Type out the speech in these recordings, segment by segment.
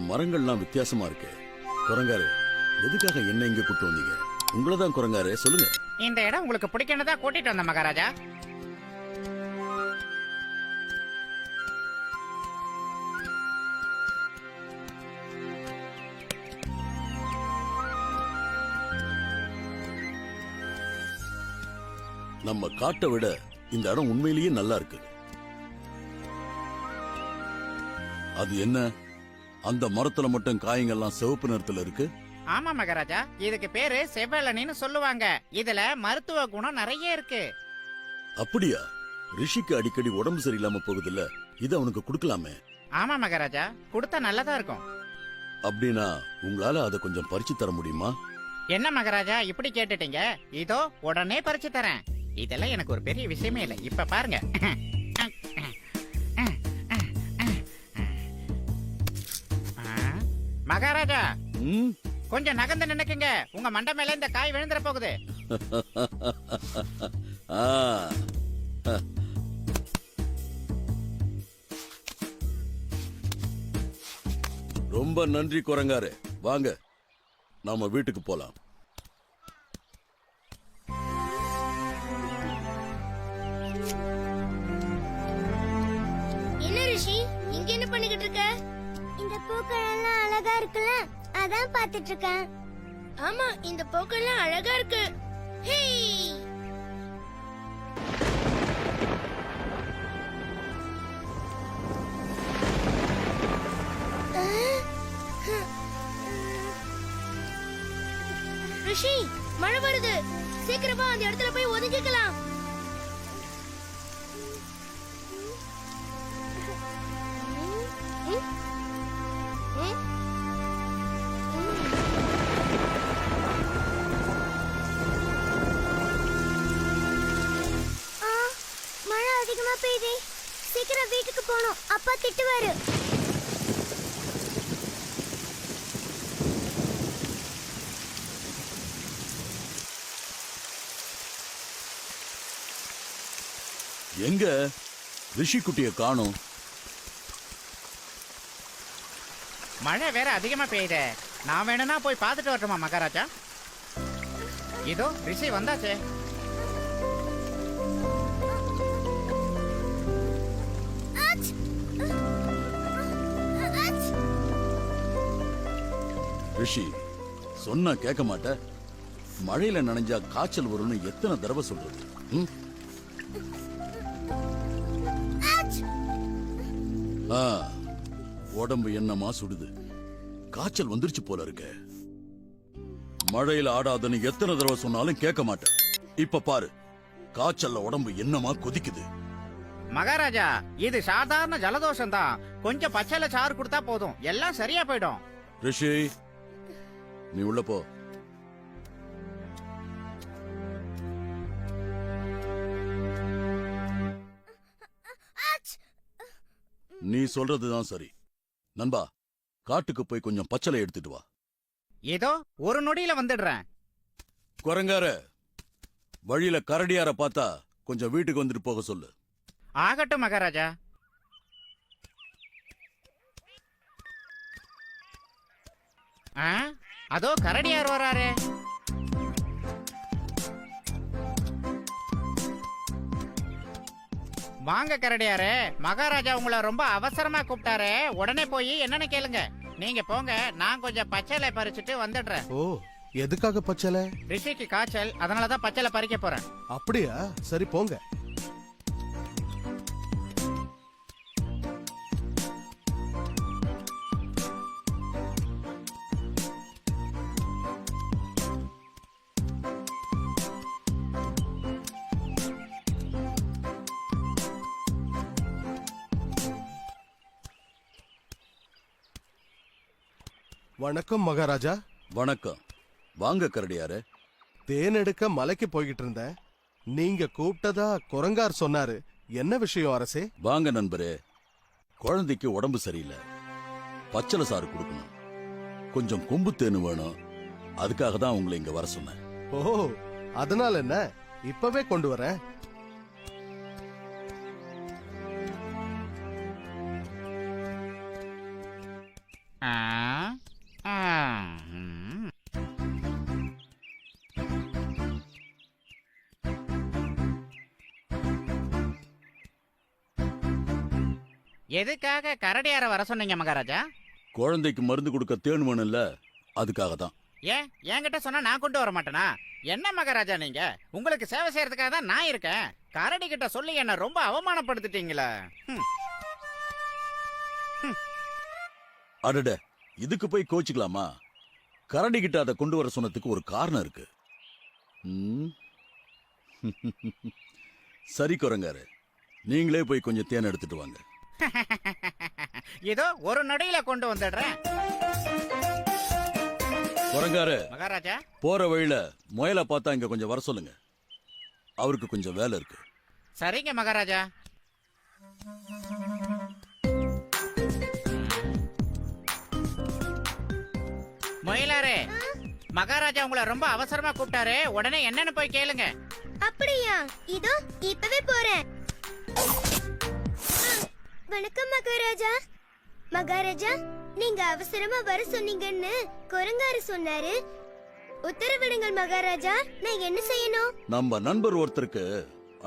மரங்கள்லாம் வித்தியாசமா இருக்கு. குரங்காரு எதுக்காக என்ன இங்க கூட்டு வந்தீங்க? உங்களை தான் குரங்காரு சொல்லுங்க. இந்த இடம் உங்களுக்கு பிடிக்கணும் தான் கூட்டிட்டு வந்த மகாராஜா. நம்ம காட்டை விட இந்த இடம் உண்மையிலேயே நல்லா இருக்கு அது என்ன? அந்த மரத்துல மட்டும் காய்ங்கெல்லாம் சிவப்பு நிறத்துல இருக்கு? ஆமா மகாராஜா இதுக்கு பேரு செவ்வலனின்னு சொல்லுவாங்க. இதுல மருத்துவ குணம் நிறைய இருக்கு. அப்படியா? ரிஷிக்கு அடிக்கடி உடம்பு சரியில்லாம போகுதுல்ல இது அவனுக்கு கொடுக்கலாமே. ஆமா மகாராஜா கொடுத்தா நல்லதா இருக்கும். அப்படின்னா உங்களால அதை கொஞ்சம் பறிச்சு தர முடியுமா? என்ன மகாராஜா இப்படி கேட்டுட்டீங்க? இதோ உடனே பறிச்சு தரேன். இதெல்லாம் எனக்கு ஒரு பெரிய விஷயமே இல்லை. இப்ப பாருங்க. மகாராஜா ம்? கொஞ்சம் நகர்ந்து நினைக்குங்க உங்க மண்டை மேல இந்த காய் விழுந்துற போகுது. ஆ. ரொம்ப நன்றி குரங்காரு. வாங்க நாம வீட்டுக்கு போலாம். பூக்கள் எல்லாம் அழகா இருக்குல்ல? அதான் பாத்துட்டு இருக்கேன் ஆமா இந்த பூக்கள் எல்லாம் அழகா இருக்கு. ரிஷி மழை வருது. சீக்கிரமா அந்த இடத்துல போய் ஒதுங்கிக்கலாம். ம்? மழை அதிகமா பெய்யுதே. சீக்கிரம் வீட்டுக்கு போகணும். அப்பா திட்டுவாரு. எங்க? ரிஷி குட்டிய காணோம். மழை வேற அதிகமா பெய்யுதே. நான் வேணும்னா போய் பார்த்துட்டு வரட்டுமா மகாராஜா? இதோ ரிஷி வந்தாச்சே! ரிஷி சொன்னா கேட்க மாட்ட. மழையில நனைஞ்சா காய்ச்சல் வரும்னு எத்தனை தடவை சொல்றது! ஆ, உடம்பு என்னமா சுடுது காய்ச்சல் வந்துருச்சு போல இருக்க மழையில ஆடாதன்னு எத்தனை தடவை சொன்னாலும் கேட்க மாட்டேன் இப்ப பாரு காய்ச்சல்ல உடம்பு என்னமா கொதிக்குது மகாராஜா இது சாதாரண ஜலதோஷம் தான் கொஞ்சம் பச்சைல சாறு கொடுத்தா போதும் எல்லாம் சரியா போயிடும் ரிஷி நீ உள்ள போ! நீ சொல்றதுதான் சரி நண்பா காட்டுக்கு போய் கொஞ்சம் பச்சளை எடுத்துட்டு வா. ஏதோ ஒரு நொடியில வந்துடுறேன். குரங்கார வழியில கரடியார பார்த்தா கொஞ்சம் வீட்டுக்கு வந்துட்டு போக சொல்லு. ஆகட்டும் மகாராஜா. ஆ? அதோ கரடியார் வராரே. வாங்க கரடியாரே. மகாராஜா உங்களை ரொம்ப அவசரமா கூப்பிட்டாரே. உடனே போய் என்னன்னு கேளுங்க. நீங்க போங்க நான் கொஞ்சம் பச்சைலை பறிச்சுட்டு வந்துடுறேன். ஓ எதுக்காக பச்சலை ரிஷிக்கு காய்ச்சல் அதனாலதான் பச்சைலை பறிக்க போறேன். அப்படியா? சரி போங்க. வணக்கம் மகாராஜா. வணக்கம். வாங்க கரடியாரே. தேன் எடுக்க மலைக்கு போய்கிட்டு இருந்தேன். நீங்க கூப்பிட்டதா குரங்கார் சொன்னாரு. என்ன விஷயம் அரசே? வாங்க நண்பரே. குழந்தைக்கு உடம்பு சரியில்லை. பச்சளை சாறு கொடுக்கணும். கொஞ்சம் கொம்பு தேனு வேணும். அதுக்காக தான் உங்களை இங்க வர சொன்னேன். ஓ அதனால என்ன? இப்பவே கொண்டு வரேன். எதுக்காக கரடியார வர சொன்னீங்க மகாராஜா? குழந்தைக்கு மருந்து கொடுக்க தேன் வேணும்ல அதுக்காக தான் ஏன்? என்கிட்ட சொன்னா நான் கொண்டு வர மாட்டேனா? என்ன மகாராஜா நீங்க? உங்களுக்கு சேவை செய்யறதுக்காக தான் நான் இருக்கேன். கரடி கிட்ட சொல்லி என்ன ரொம்ப அவமானப்படுத்திட்டீங்களே. ஹம். அடட இதுக்கு போய் கோச்சிக்கலாமா? கரடி கிட்ட அதை கொண்டு வர சொன்னதுக்கு ஒரு காரணம் இருக்கு. ம்? சரி குரங்காரு நீங்களே போய் கொஞ்சம் தேன் எடுத்துட்டு வாங்க. இதோ ஒரு நொடியில கொண்டு வந்துடுறேன். குரங்காரு மகாராஜா. போற வழியில முயலை பார்த்தா இங்க கொஞ்சம் வர சொல்லுங்க. அவருக்கு கொஞ்சம் வேலை இருக்கு. சரிங்க மகாராஜா. மயிலாரே மகாராஜா உங்களை ரொம்ப அவசரமா கூப்பிட்டாரு. உடனே என்னன்னு போய் கேளுங்க. அப்படியா? இதோ இப்பவே போறேன். வணக்கம் மகாராஜா. மகாராஜா நீங்க அவசரமா வர சொன்னீங்கன்னு குரங்காரு சொன்னாரு. உத்தரவிடுங்கள் மகாராஜா. நான் என்ன செய்யணும்? நம்ம நண்பர் ஒருத்தருக்கு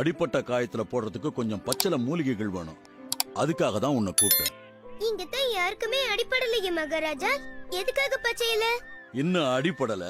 அடிப்பட்ட காயத்துல போடுறதுக்கு கொஞ்சம் பச்சளை மூலிகைகள் வேணும். அதுக்காக தான் உன்னை கூப்பிட்டேன். இங்க தான் யாருக்குமே அடிப்படலையே மகாராஜா. எதுக்காக பச்சையில? இன்னும் அடிப்படல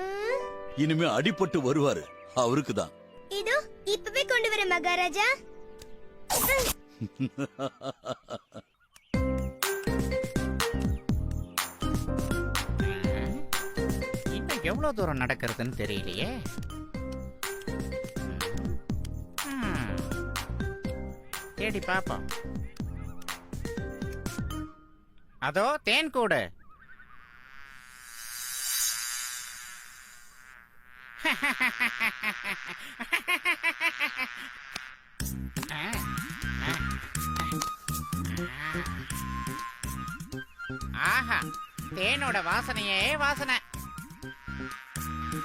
ம், இனிமே அடிபட்டு வருவாரு. அவருக்கு தான் இதோ இப்பவே கொண்டு வரேன் மகாராஜா. இன்னும் எவ்வளவு தூரம் நடக்கிறதுன்னு தெரியலையே. தேடி பாப்போம். அதோ தேன் கூடு. ஆஹா தேனோட வாசனையே வாசனை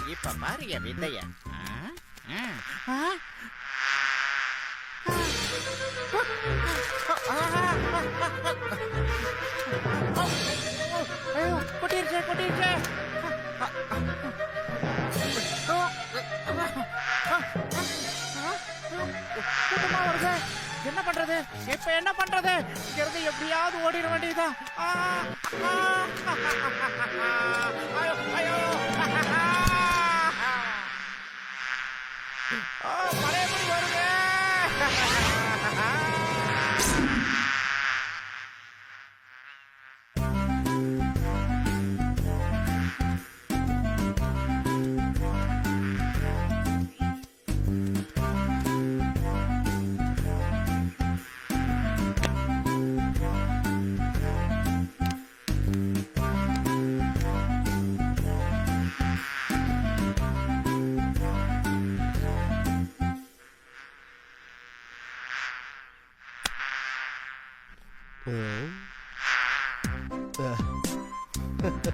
இப்ப பாரு என் விந்தைய ஆ? ஆ? கூட்டமா வருது. என்ன பண்றது இப்ப என்ன பண்றது இங்க இருந்து எப்படியாவது ஓடிட வேண்டியதுதான் ஆ, ஆ. ஆ, பழையபடி வருங்க மகாராஜா.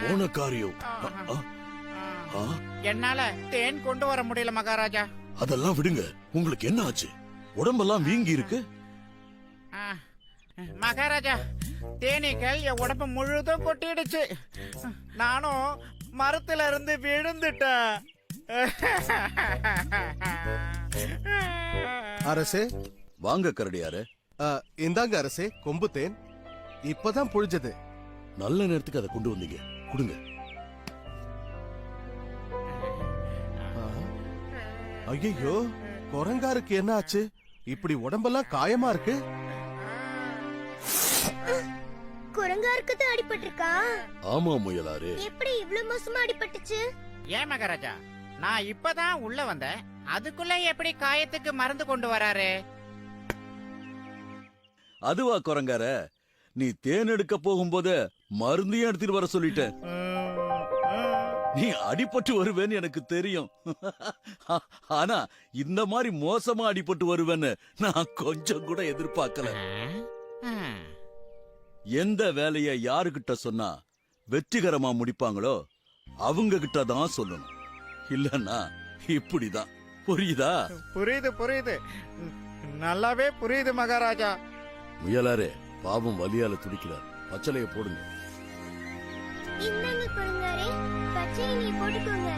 போன காரியம். என்னால தேன் கொண்டு வர முடியல மகாராஜா. அதெல்லாம் விடுங்க. உங்களுக்கு என்ன ஆச்சு? உடம்பெல்லாம் வீங்கி இருக்கு மகாராஜா தேனீக்கள் என் உடம்பு முழுதும் கொட்டிடுச்சு. நானும் மரத்துல இருந்து விழுந்துட்டேன். அரசே. வாங்க கரடியாரு. ஆ, இந்தாங்க அரசே கொம்பு தேன். இப்பதான் புழிஞ்சது. நல்ல நேரத்துக்கு அதை கொண்டு வந்தீங்க. கொடுங்க. ஐயோ குரங்காருக்கு என்ன ஆச்சு? இப்படி உடம்பெல்லாம் காயமா இருக்கு? குரங்காருக்கு தான் அடிபட்டிருக்கா? ஆமா முயலாரு எப்படி இவ்ளோ மோசமா அடிபட்டுச்சு? ஏன் மகாராஜா நான் இப்பதான் உள்ள வந்தேன். அதுக்குள்ள எப்படி காயத்துக்கு மருந்து கொண்டு வராரு? அதுவா குரங்கார. நீ தேன் எடுக்க போகும்போது மருந்தையும் எடுத்துட்டு வர சொல்லிட்ட. நீ அடிபட்டு வருவேன்னு எனக்கு தெரியும். ஆனா இந்த மாதிரி மோசமா அடிபட்டு வருவேன்னு நான் கொஞ்சம் கூட எதிர்பார்க்கல. எந்த வேலைய யாருகிட்ட சொன்னா வெற்றிகரமா முடிப்பாங்களோ அவங்க கிட்ட தான் சொல்லணும். இல்லன்னா இப்படிதான். புரியுதா? புரியுது புரியுது. நல்லாவே புரியுது மகாராஜா. முயலாரே பாவம் வலியால துடிக்கிறார். பச்சளைய போடுங்க. இந்தாங்க நீ போட்டுக்கோங்க.